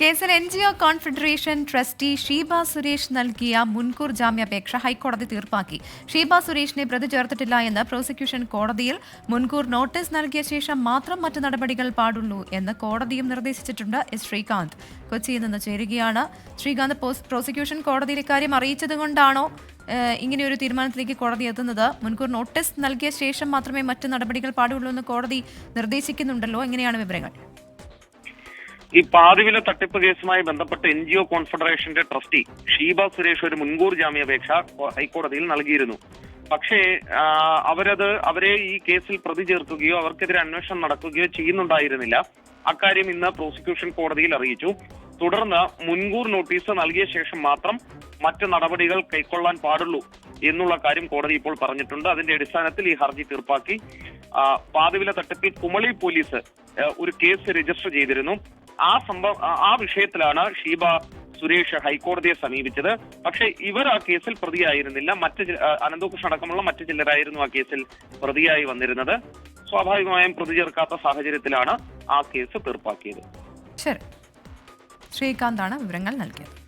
കേസിൽ N G O confederation trustee Sheeba Suresh നൽകിയ മുൻകൂർ ജാമ്യാപേക്ഷ ഹൈക്കോടതി തീർപ്പാക്കി. ഷീബ സുരേഷിനെ പ്രതി ചേർത്തിട്ടില്ല എന്ന് പ്രോസിക്യൂഷൻ കോടതിയിൽ മുൻകൂർ നോട്ടീസ് നൽകിയ ശേഷം മാത്രം മറ്റു നടപടികൾ പാടുള്ളൂ എന്ന് കോടതിയും നിർദ്ദേശിച്ചിട്ടുണ്ട് എസ് ശ്രീകാന്ത്. കൊച്ചിയിൽ നിന്ന് ചേരുകയാണ്. ശ്രീകാന്ത് പ്രോസിക്യൂഷൻ കോടതിയിൽ ഇക്കാര്യം അറിയിച്ചതുകൊണ്ടാണോ ഇങ്ങനെ ഒരു തീരുമാനത്തിലേക്ക് കോടതി എത്തുന്നത്? മുൻകൂർ നോട്ടീസ് നൽകിയ ശേഷം മാത്രമേ മറ്റു നടപടികൾ പാടുള്ളൂ എന്ന് കോടതി നിർദ്ദേശിക്കുന്നുണ്ടല്ലോ. എങ്ങനെയാണ് വിവരങ്ങൾ? ഈ പാതിവില തട്ടിപ്പ് കേസുമായി ബന്ധപ്പെട്ട് എൻ ജി ഒ കോൺഫെഡറേഷന്റെ ട്രസ്റ്റി ഷീബ സുരേഷ് ഒരു മുൻകൂർ ജാമ്യാപേക്ഷ ഹൈക്കോടതിയിൽ നൽകിയിരുന്നു. പക്ഷേ അവരത് അവരെ ഈ കേസിൽ പ്രതി ചേർക്കുകയോ അവർക്കെതിരെ അന്വേഷണം നടക്കുകയോ ചെയ്യുന്നുണ്ടായിരുന്നില്ല. അക്കാര്യം ഇന്ന് പ്രോസിക്യൂഷൻ കോടതിയിൽ അറിയിച്ചു. തുടർന്ന് മുൻകൂർ നോട്ടീസ് നൽകിയ ശേഷം മാത്രം മറ്റ് നടപടികൾ കൈക്കൊള്ളാൻ പാടുള്ളൂ എന്നുള്ള കാര്യം കോടതി ഇപ്പോൾ പറഞ്ഞിട്ടുണ്ട്. അതിന്റെ അടിസ്ഥാനത്തിൽ ഈ ഹർജി തീർപ്പാക്കി. പാതിവില തട്ടിപ്പിൽ കുമളി പോലീസ് ഒരു കേസ് രജിസ്റ്റർ ചെയ്തിരുന്നു. ആ സംഭവം ആ- വിഷയത്തിലാണ് ഷീബ സുരേഷ് ഹൈക്കോടതിയെ സമീപിച്ചത്. പക്ഷെ ഇവർ ആ കേസിൽ പ്രതിയായിരുന്നില്ല. മറ്റ് അനന്തകൃഷ്ണ അടക്കമുള്ള മറ്റു ചിലരായിരുന്നു ആ കേസിൽ പ്രതിയായി വന്നിരുന്നത്. സ്വാഭാവികമായും പ്രതി ചേർക്കാത്ത സാഹചര്യത്തിലാണ് ആ കേസ് തീർപ്പാക്കിയത്. ശരി. ശ്രീകാന്താണ് വിവരങ്ങൾ നൽകിയത്.